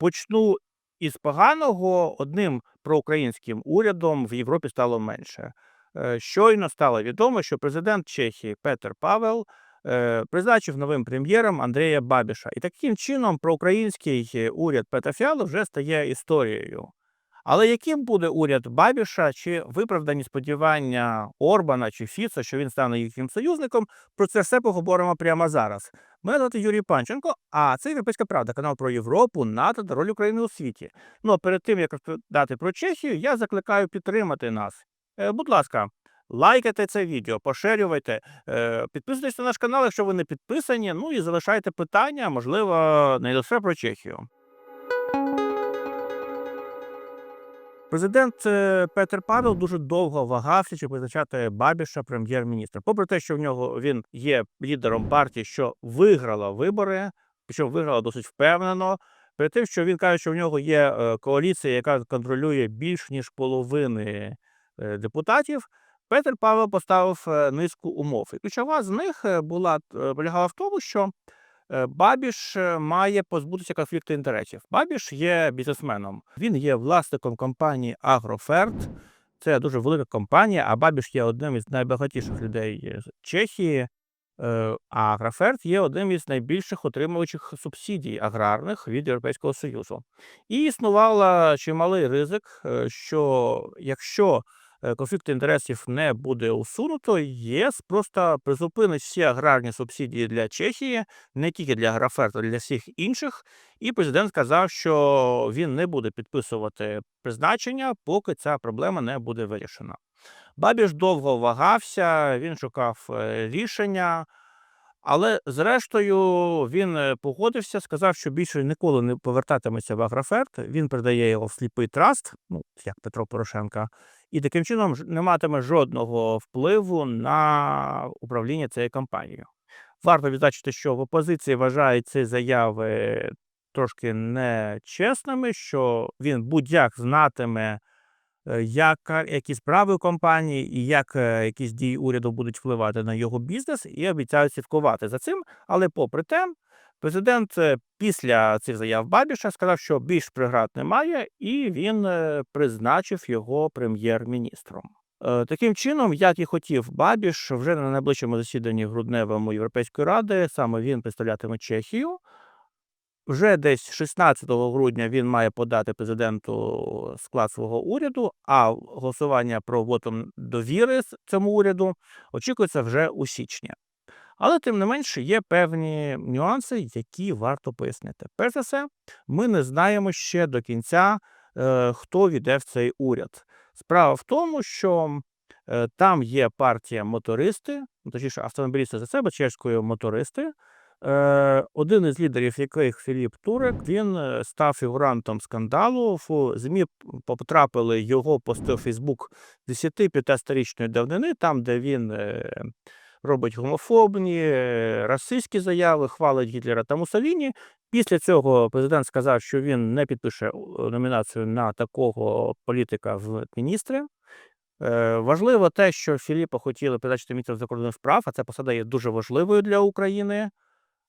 Почну із поганого. Одним проукраїнським урядом в Європі стало менше. Е, Щойно стало відомо, що президент Чехії Петер Павел е, призначив новим прем'єром Андрія Бабіша. І таким чином проукраїнський уряд Петра Фіала вже стає історією. Але яким буде уряд Бабіша, чи виправдані сподівання Орбана чи Фіца, що він стане їхнім союзником, про це все поговоримо прямо зараз. Мене звати Юрій Панченко, а це Європейська Правда, канал про Європу, НАТО та роль України у світі. Ну а перед тим як розповідати про Чехію, я закликаю підтримати нас. Е, будь ласка, лайкайте це відео, поширювайте, е, підписуйтесь на наш канал, якщо ви не підписані. Ну і залишайте питання, можливо, не лише про Чехію. Президент е, Петер Павел дуже довго вагався, чи призначати Бабіша прем'єр-міністра. Попри те, що в нього він є лідером партії, що виграла вибори, причому виграла досить впевнено. Перед тим, що він каже, що в нього є е, коаліція, яка контролює більш ніж половини е, депутатів. Петер Павел поставив низку умов. І ключова з них була полягала в тому, що Бабіш е, має позбутися конфлікту інтересів. Бабіш є бізнесменом. Він є власником компанії Агроферт. Це дуже велика компанія, а Бабіш є одним із найбагатіших людей з Чехії. Е, А Агроферт є одним із найбільших отримувачів субсидій аграрних від Європейського Союзу. І існувала чималий ризик, е, що якщо е, конфлікт інтересів не буде усунуто, ЄС просто призупинить всі аграрні субсидії для Чехії, не тільки для Граферта, а для всіх інших. І президент сказав, що він не буде підписувати призначення, поки ця проблема не буде вирішена. Бабіш довго вагався, він шукав е, рішення. Але зрештою він е, погодився, сказав, що більше ніколи не повертатиметься в Агроферт. Він передає його в сліпий траст, ну як Петро Порошенка, і таким чином не матиме жодного впливу на управління цією компанією. Варто відзначити, що в опозиції вважають ці заяви трошки нечесними, що він будь-як знатиме, е, які справи у компанії і як е, якісь дії уряду будуть впливати на його бізнес, і обіцяють слідкувати за цим. Але попри те, президент е, після цих заяв Бабіша сказав, що більш преград немає, і він призначив його прем'єр-міністром. Таким чином, як і хотів Бабіш, вже на найближчому засіданні грудневому Європейської ради саме він представлятиме Чехію. Вже десь 16 грудня він має подати президенту склад свого уряду, а голосування про вотом довіри цьому уряду очікується вже у січні. Але тим не менше є певні нюанси, які варто пояснити. Перш за все, ми не знаємо ще до кінця, е, хто війде в цей уряд. Справа в тому, що е, там є партія мотористи, точніше, автомобілісти за себе, чеською мотористи. Е, один із лідерів яких Філіп Турек, він е, став фігурантом скандалу. В ЗМІ потрапили його пости у Фейсбук 10-15-річної давнини, там, де він е, робить гомофобні, расистські заяви, хвалить Гітлера та Муссоліні. Після цього президент сказав, що він не підпише номінацію на такого політика в міністри. Важливо те, що Філіпа хотіли призначити міністром закордонних справ, а ця посада є дуже важливою для України.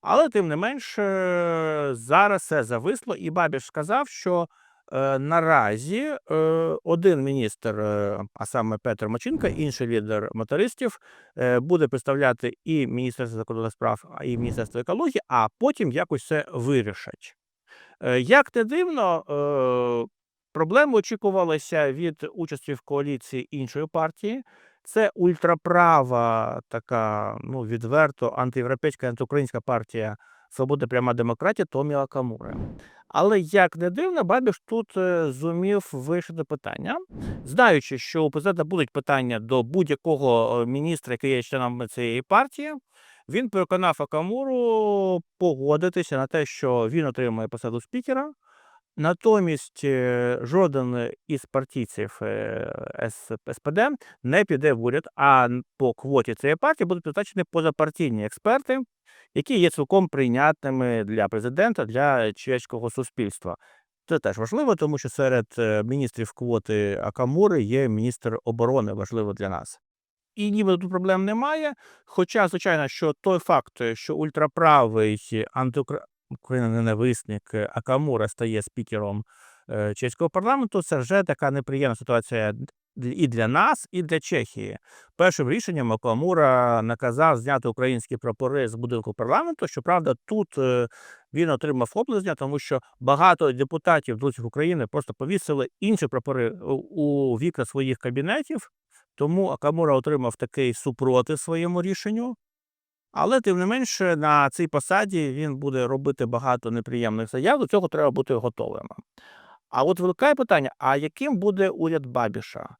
Але тим не менш, е, зараз все зависло, і Бабіш сказав, що е, наразі е, один міністр, е, а саме Петр Мачинка, інший лідер мотористів, е, буде представляти і Міністерство закордонних справ, і Міністерство екології, а потім якось це вирішать. Е, Як не дивно, е, проблеми очікувалися від участі в коаліції іншої партії. Це ультраправа, така ну відверто антиєвропейська, антиукраїнська партія Свобода пряма демократія Томіа Камури. Але як не дивно, Бабіш тут е, зумів вирішити питання, знаючи, що у президента будуть питання до будь-якого е, міністра, який є членом цієї партії. Він переконав Акамуру погодитися на те, що він отримує посаду спікера. Натомість жоден із партійців е, СПД не піде в уряд, а по квоті цієї партії будуть призначені позапартійні експерти, які є цілком прийнятними для президента, для чеського суспільства. Це теж важливо, тому що серед е, міністрів квоти Акамури є міністр оборони, важливо для нас. І ніби тут проблем немає. Хоча, звичайно, що той факт, що ультраправий антиукра... Україна-ненависник е, Акамура стає спікером е, чеського парламенту, це вже така неприємна ситуація і для нас, і для Чехії. Першим рішенням Акамура наказав зняти українські прапори з будинку парламенту. Щоправда, тут е, він отримав оплезнення, тому що багато депутатів друзів України просто повісили інші прапори у вікна своїх кабінетів. Тому Акамура отримав такий супротив своєму рішенню. Але тим не менше на цій посаді він буде робити багато неприємних заяв. До цього треба бути готовими. А от виникає питання: а яким буде уряд Бабіша?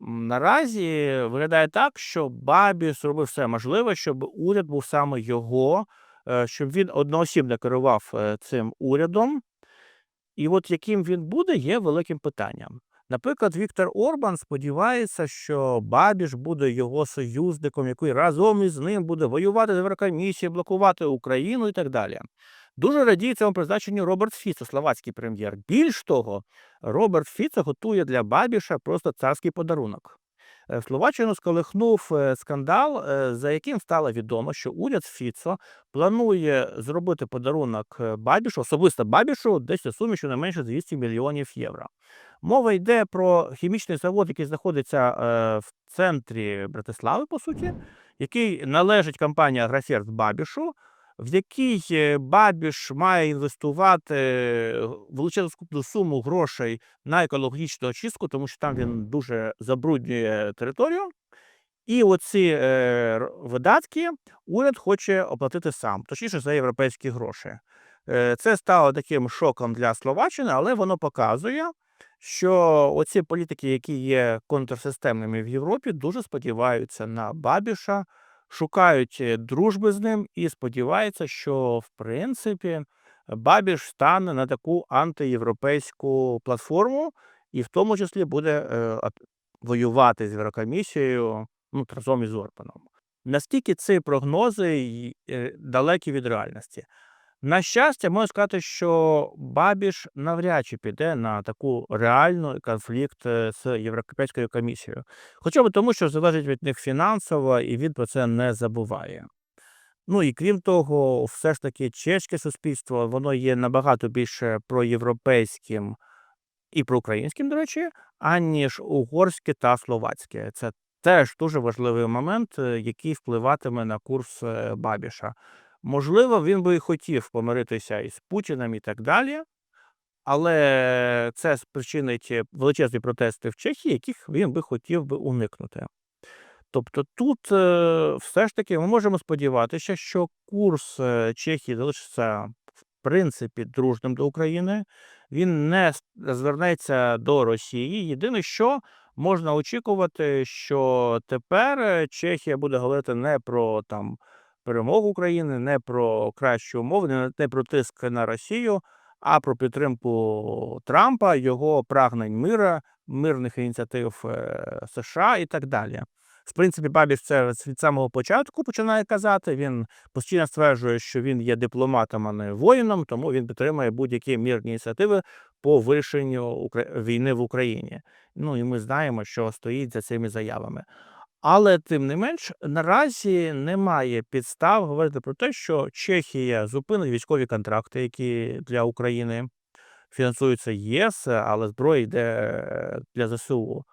Наразі виглядає так, що Бабіш зробив все можливе, щоб уряд був саме його, е, щоб він одноосібно керував е, цим урядом. І от яким він буде, є великим питанням. Наприклад, Віктор Орбан сподівається, що Бабіш буде його союзником, який разом із ним буде воювати з Єврокомісією, блокувати Україну і так далі. Дуже радіє цьому призначенню Роберт Фіцо, словацький прем'єр. Більш того, Роберт Фіцо готує для Бабіша просто царський подарунок. Е, Словаччину сколихнув е, скандал, е, за яким стало відомо, що уряд Фіцо планує зробити подарунок Бабішу, особисто Бабішу, десь у сумі щонайменше 200 мільйонів євро. Мова йде про хімічний завод, який знаходиться в центрі Братислави, по суті, який належить компанії Агроферт Бабішу, в якій е, Бабіш має інвестувати е, величезну скупну суму грошей на екологічну очистку, тому що там він дуже забруднює територію. І оці е, видатки уряд хоче оплатити сам, точніше за європейські гроші. Е, Це стало таким шоком для Словаччини, але воно показує, що оці політики, які є контрсистемними в Європі, дуже сподіваються на Бабіша, шукають е, дружби з ним і сподіваються, що в принципі Бабіш стане на таку антиєвропейську платформу, і в тому числі буде е, воювати з Єврокомісією ну, разом із Орбаном. Наскільки ці прогнози е, далекі від реальності? На щастя, можу сказати, що Бабіш навряд чи піде на таку реальну конфлікт з Європейською комісією. Хоча б тому, що залежить від них фінансово, і він про це не забуває. Ну і крім того, все ж таки чеське суспільство воно є набагато більше проєвропейським і проукраїнським, до речі, аніж угорське та словацьке. Це теж дуже важливий момент, е, який впливатиме на курс е, Бабіша. Можливо, він би і хотів помиритися із Путіним і так далі, але це спричинить величезні протести в Чехії, яких він би хотів би уникнути. Тобто тут е, все ж таки ми можемо сподіватися, що курс е, Чехії залишиться в принципі дружним до України. Він не звернеться до Росії. Єдине, що можна очікувати, що тепер е, Чехія буде говорити не про там перемогу України, не про кращі умови, не, про тиск на Росію, а про підтримку Трампа, його прагнень мира, мирних ініціатив е, США і так далі. В принципі, Бабіш це від самого початку починає казати. Він постійно стверджує, що він є дипломатом, а не воїном, тому він підтримує будь-які мирні ініціативи по вирішенню війни в Україні. Ну і ми знаємо, що стоїть за цими заявами. Але тим не менш, наразі немає підстав говорити про те, що Чехія зупинить військові контракти, які для України фінансуються ЄС, але зброя йде для ЗСУ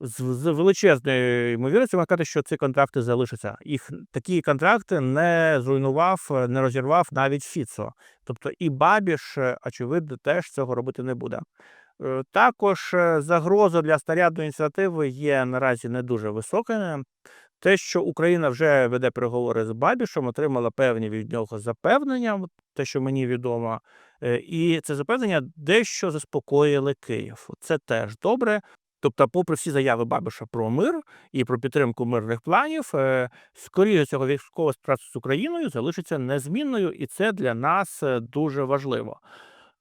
з, величезною ймовірністю можна сказати, що ці контракти залишаться. Їх такі контракти не зруйнував, не розірвав навіть Фіцо. Тобто і Бабіш, очевидно, теж цього робити не буде. Е, Також е, загроза для снарядної ініціативи є наразі не дуже високою. Те, що Україна вже веде переговори з Бабішем, отримала певні від нього запевнення, те, що мені відомо, Е, і це запевнення дещо заспокоїли Київ. Це теж добре. Тобто, попри всі заяви Бабиша про мир і про підтримку мирних планів, скоріше цього військова співпраця з Україною залишиться незмінною, і це для нас дуже важливо.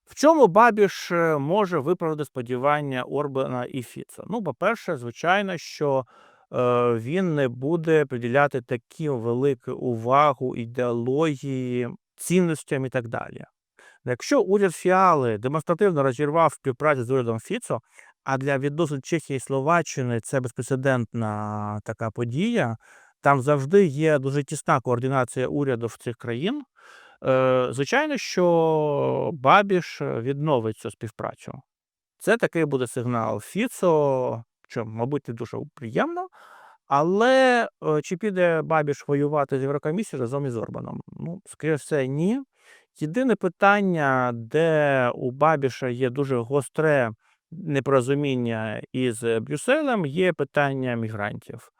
В чому Бабіш е, може виправдати сподівання Орбана і Фіца? Ну, по-перше, звичайно, що е, він не буде приділяти таку велику увагу ідеології, цінностям і так далі. Якщо уряд Фіали демонстративно розірвав співпрацю з урядом Фіцо, а для відносин Чехії і Словаччини це безпрецедентна така подія, там завжди є дуже тісна координація урядів цих країн. Е, звичайно, що Бабіш відновить цю співпрацю. Це такий буде сигнал Фіцо, що, мабуть, не дуже приємно. Але е, чи піде Бабіш воювати з Єврокомісією разом із Орбаном? Ну, скоріше все, ні. Єдине питання, де у Бабіша є дуже гостре непорозуміння із Брюсселем, є питання мігрантів.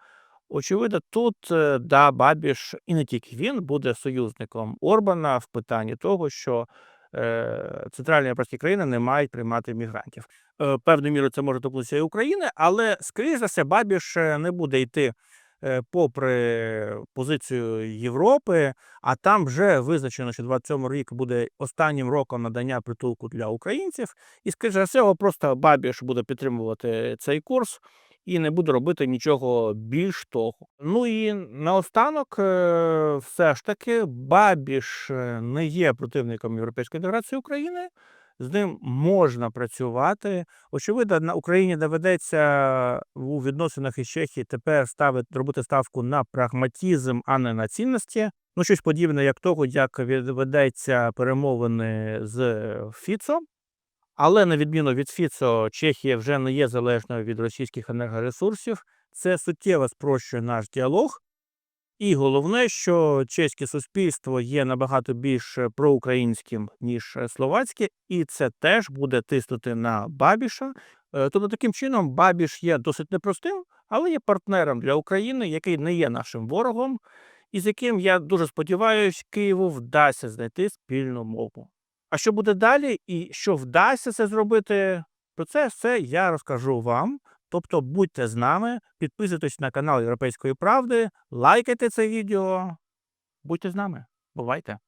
Очевидно, тут е, да, Бабіш, і не тільки він, буде союзником Орбана в питанні того, що е, центральні європейські країни не мають приймати мігрантів. Е, певною мірою це може торкнутися і України, але, скоріш за все, Бабіш е, не буде йти е, попри позицію Європи, а там вже визначено, що 27 рік буде останнім роком надання притулку для українців, і, скоріш за все, просто Бабіш буде підтримувати цей курс і не буде робити нічого більш того. Ну і наостанок, е, все ж таки, Бабіш е, не є противником європейської інтеграції України. З ним можна працювати. Очевидно, на Україні доведеться у відносинах із Чехії тепер ставити робити ставку на прагматизм, а не на цінності. Ну, щось подібне, як того, як ведеться перемовини з Фіцо. Але на відміну від Фіцо, Чехія вже не є залежною від російських енергоресурсів. Це суттєво спрощує наш діалог. І головне, що чеське суспільство є набагато більш проукраїнським, ніж словацьке, і це теж буде тиснути на Бабіша. Е, Тобто, таким чином, Бабіш є досить непростим, але є партнером для України, який не є нашим ворогом, і з яким я дуже сподіваюся, Києву вдасться знайти спільну мову. А що буде далі, і що вдасться це зробити, про це все я розкажу вам. Тобто будьте з нами, підписуйтесь на канал Європейської правди, лайкайте це відео. Будьте з нами. Бувайте!